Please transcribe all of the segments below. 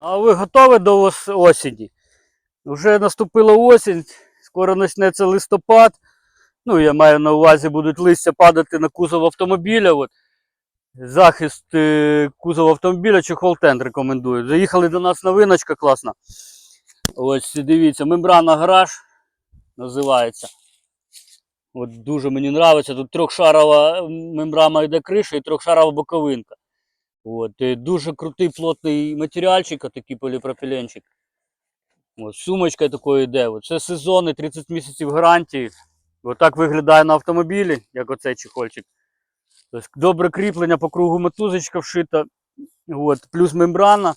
А ви готові до ос- осені? Вже наступила осінь, скоро почнеться листопад. Ну, я маю на увазі, будуть листя падати на кузов автомобіля. От. Захист е, кузова автомобіля, чехол тент рекомендую. Заїхали до нас новиночка класна. Ось дивіться, мембрана гараж називається. От дуже мені подобається. Тут трьохшарова мембрана йде криша і трьохшарова боковинка. От, дуже крутий плотний матеріальчик, такий поліпропіленчик. От, сумочка такою йде. От, це сезонний, 30 місяців гарантії. Отак виглядає на автомобілі, як оцей чехольчик. Тобто, добре кріплення по кругу мотузочка вшита. От, плюс мембрана.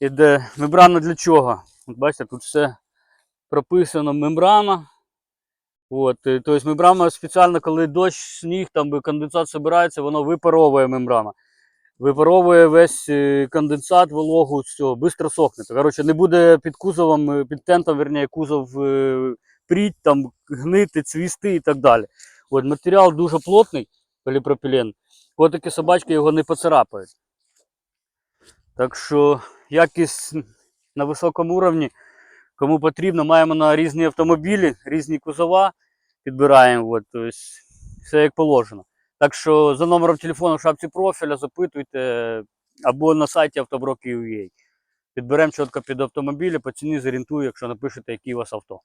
Іде. Мембрана для чого? От бачите, тут все прописано мембрана. От, тобто мембрана спеціально, коли дощ, сніг, там конденсат збирається, воно випаровує мембрана. Випаровує весь е, конденсат, вологу, все, швидко сохне. Коротше, не буде під кузовом, е, під тентом, верніше, кузов е, пріть, там, гнити, цвісти і так далі. От, матеріал дуже плотний, поліпропілен. Котики собачки його не поцарапають. Так що якість на високому рівні, кому потрібно, маємо на різні автомобілі, різні кузова підбираємо. От, тобто, все як положено. Так що за номером телефону в шапці профіля запитуйте або на сайті автоброк.ua. Підберемо чітко під автомобілі, по ціні зорієнтую, якщо напишете, який у вас авто.